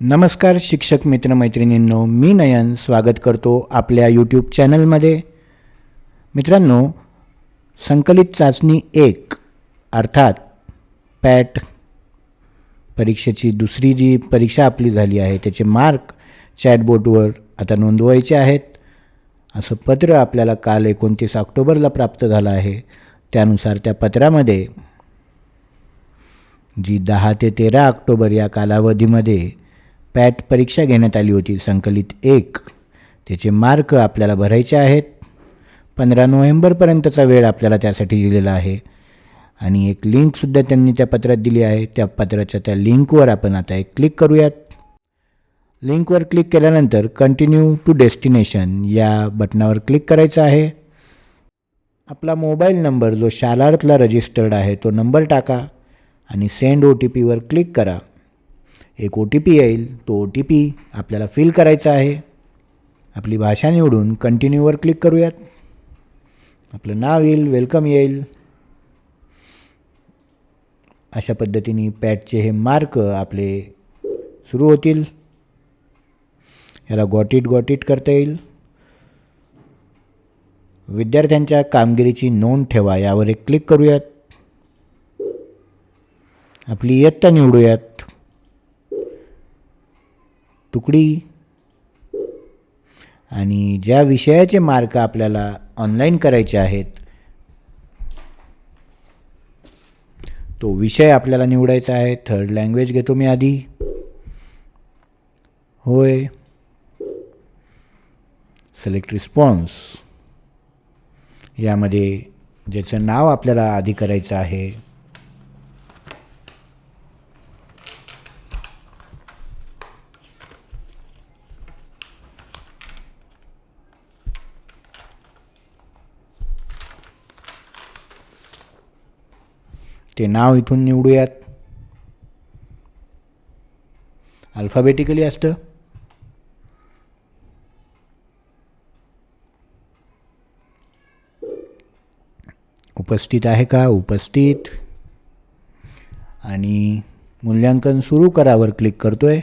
नमस्कार शिक्षक मित्रमैत्रिणींनो मी नयन स्वागत करतो आपल्या यूट्यूब चॅनलमध्ये मित्रांनो संकलित चाचणी एक अर्थात पॅट परीक्षेची दुसरी जी परीक्षा आपली झाली आहे त्याचे मार्क चॅटबोर्डवर आता नोंदवायचे आहेत. असं पत्र आपल्याला काल एकोणतीस ऑक्टोबरला प्राप्त झालं आहे. त्यानुसार त्या पत्रामध्ये जी दहा ते तेरा ऑक्टोबर या कालावधीमध्ये पॅट परीक्षा घेण्यात आली होती संकलित एक. त्याचे मार्क आपल्याला भरायचे आहेत. पंधरा नोव्हेंबरपर्यंतचा वेळ आपल्याला त्यासाठी दिलेला आहे. आणि एक लिंकसुद्धा त्यांनी त्या पत्रात दिली आहे. त्या पत्राच्या त्या लिंकवर आपण आता एक क्लिक करूयात. लिंकवर क्लिक केल्यानंतर कंटिन्यू टू डेस्टिनेशन या बटनावर क्लिक करायचं आहे. आपला मोबाईल नंबर जो शालार्थला रजिस्टर्ड आहे तो नंबर टाका आणि सेंड ओ टी पीवर क्लिक करा. एक ओ टी पी येईल तो ओ टी पी आपल्याला फिल करायचा आहे. आपली भाषा निवडून कंटिन्यूवर क्लिक करूयात. आपलं नाव येईल वेलकम येईल. अशा पद्धतीने पॅटचे हे मार्क आपले सुरू होतील. याला गॉट इट गॉट इट करता येईल. विद्यार्थ्यांच्या कामगिरीची नोंद ठेवा यावर एक क्लिक करूयात. आपली इयत्ता निवडूयात. तुकडी. आणि ज्या विषयाचे मार्क आपल्याला ऑनलाईन करायचे आहेत तो विषय आपल्याला निवडायचा आहे. थर्ड लँग्वेज घेतो मी आधी. होय. सिलेक्ट रिस्पॉन्स यामध्ये ज्याचं नाव आपल्याला आधी करायचं आहे ते नाव इथून निवडूयात. अल्फाबेटिकली असतं. उपस्थित आहे का? उपस्थित. आणि मूल्यांकन सुरू करावर क्लिक करतो आहे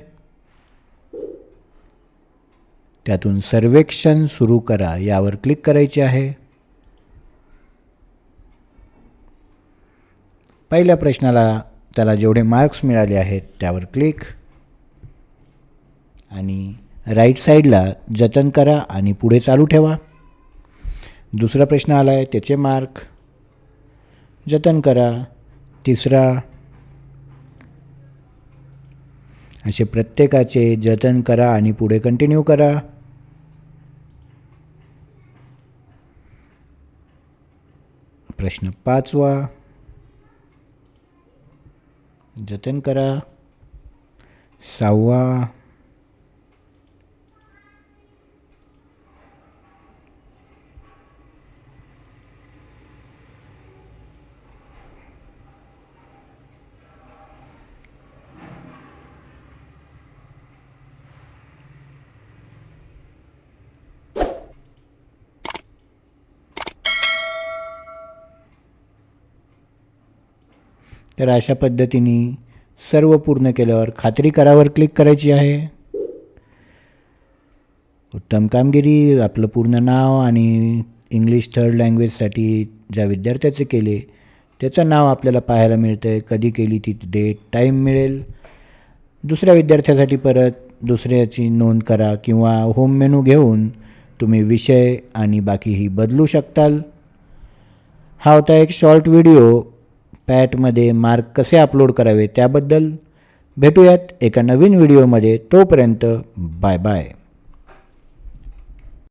त्यातून सर्वेक्षण सुरू करा यावर क्लिक करायचे आहे. पहिल्या प्रश्नाला त्याला जेवढे मार्क्स मिळाले आहेत त्यावर क्लिक आणि राईट साईडला जतन करा आणि पुढे चालू ठेवा. दुसरा प्रश्न आला आहे त्याचे मार्क जतन करा. तिसरा. असे प्रत्येकाचे जतन करा आणि पुढे कंटिन्यू करा. प्रश्न पाचवा. जतन करा. सहावा तर अशा पद्धतीने सर्व पूर्ण केल्यावर खात्री करावर क्लिक करायची आहे. उत्तम कामगिरी आपलं पूर्ण नाव आणि इंग्लिश थर्ड लँग्वेजसाठी ज्या विद्यार्थ्याचे केले त्याचं नाव आपल्याला पाहायला मिळतं आहे कधी केली ती डेट टाईम मिळेल. दुसऱ्या विद्यार्थ्यासाठी परत दुसऱ्याची नोंद करा किंवा होम मेनू घेऊन तुम्ही विषय आणि बाकीही बदलू शकताल. हा होता एक शॉर्ट व्हिडिओ पॅटमध्ये मार्क कसे अपलोड करावे त्याबद्दल भेटूयात एका नवीन व्हिडिओमध्ये तोपर्यंत बाय बाय